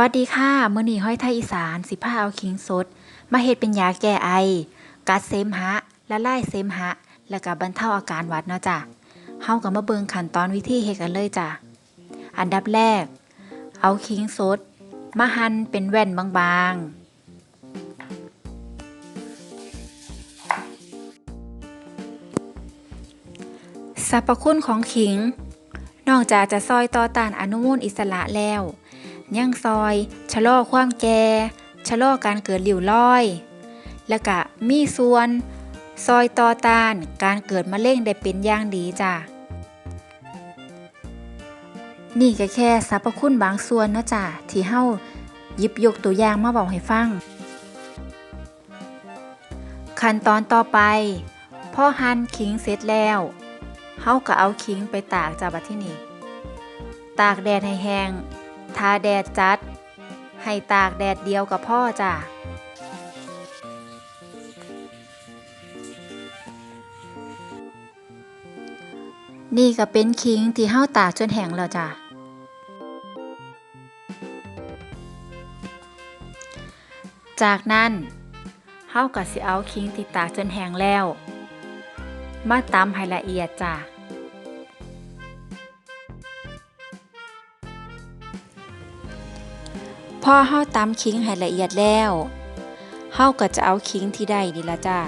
วัสดีค่ะมื้อนี้ห้อยไทยอีสานสิพาเอาขิงสด มาเฮ็ดเป็นยาแก้ไอ กัดเสมหะละลายเสมหะ แล้วก็บรรเทาอาการหวัดเนาะจ้ะเฮาก็มาเบิงขั้นตอนวิธีเฮ็ดกันเลยจ้ะอันดับแรก เอาขิงสด มาหั่นเป็นแว่นบางๆสรรพคุณของขิง นอกจากจะซอยต่อต้านอนุมูลอิสระแล้ว ยังซอย ชะลอความแก่ชะลอการเกิดหลิวรอย และก็มีส่วน ซอยต่อต้านการเกิดมะเร็งได้เป็นอย่างดีจ้ะ นี่ก็แค่สรรพคุณบางส่วนเนาะจ้ะที่เฮาหยิบยกตัวอย่างมาบอกให้ฟัง ขั้นตอนต่อไปพ่อหั่นขิงเสร็จแล้วเฮาก็เอาขิงไปตากจ้ะบัดที่นี่ ตากแดดให้แห้ง ทาแดดจัด ให้ตากแดดเดียวกับพ่อจ้ะนี่ก็เป็นคิงที่เฮาตากจนแห้งแล้วจ้ะ จากนั้นเฮาก็สิเอาคิงที่ตากจนแห้งแล้ว มาตำให้ละเอียดจ้ะ พอเฮาตำขิงให้ละเอียดแล้วเฮาก็จะเอาขิงที่ได้นี่ละจ้า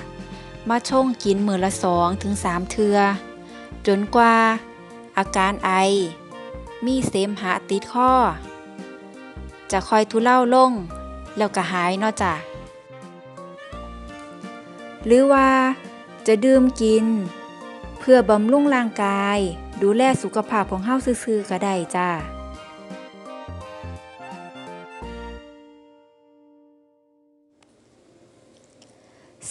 มาชงกินมือละสองถึงสามเทือ จนกว่า อาการไอ มีเสมหะติดคอจะคอยทุเลาลง แล้วก็หายเนาะจ้ะหรือว่าจะดื่มกิน เพื่อบำรุงร่างกาย ดูแลสุขภาพของเฮาซื่อๆก็ได้จ้า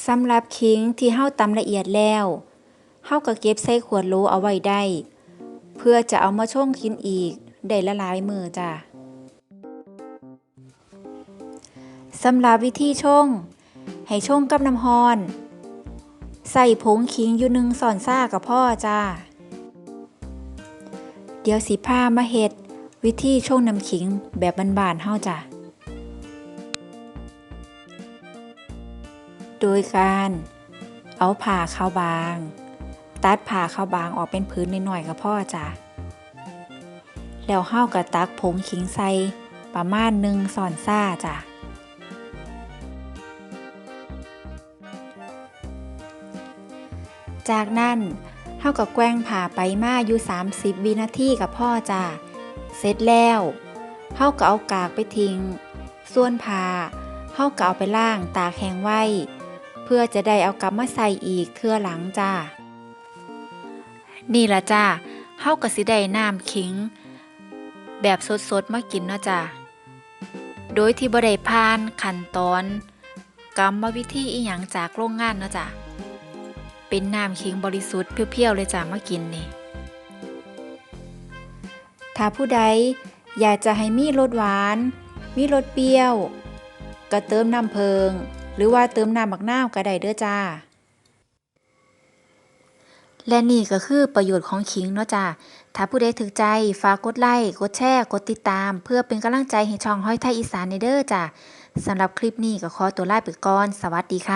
สำหรับขิงที่เฮาตำละเอียดแล้วเฮาก็เก็บใส่ขวดโหลเอาไว้ได้ เพื่อจะเอามาช่งกินอีก ได้ละลายมือจ้ะสำหรับวิธีช่งให้ช่งกับน้ำฮอน ใส่ผงขิงอยู่หนึ่งส่อนซ่ากับพ่อจ้าเดี๋ยวสิพามาเฮ็ดวิธีช่งน้ำขิงแบบบานๆเฮาจ้ะ โดยการเอาผ่าขาวบาง ตัดผ่าขาวบางออกเป็นพื้นหน่อยๆกับพ่อจ้ะแล้วเฮากับตักผงขิงใส่ประมาณหนึ่งส่อนซ่าจ้ะจากนั้นเฮากับแกว้งผ่าไปมาอยู่ 30 วินาทีกับพ่อจ้ะเสร็จแล้วเฮาก็เอากากไปทิ้ง ส่วนผ่าเฮาก็เอาไปล่างตากแห้งไว้ เพื่อจะได้เอากลับมาใส่อีกเทื่อหลังจ้า นี่ละจ้าเฮาก็สิได้น้ำขิง แบบสดๆมากินเนาะจ้าโดยที่บ่ได้ผ่านขั้นตอนกรรมวิธีอีหยังจากโรงงานเนาะจ้าเป็นน้ำขิงบริสุทธิ์เพียวๆเลยจ้ามากินนี่ ถ้าผู้ใดอยากจะให้มีรสหวาน มีรสเปรี้ยว ก็เติมน้ำเพิง หรือว่าเติมน้ำบักนาวก็ได้เด้อจ้า และนี่ก็คือประโยชน์ของขิงเนาะจ้าถ้าผู้ใดถึกใจฝากกดไลค์กดแชร์กดติดตาม เพื่อเป็นกำลังใจให้ช่องห้อยไทยอีสานในเด้อจ้าสำหรับคลิปนี้ก็ขอตัวลาไปก่อน สวัสดีค่ะ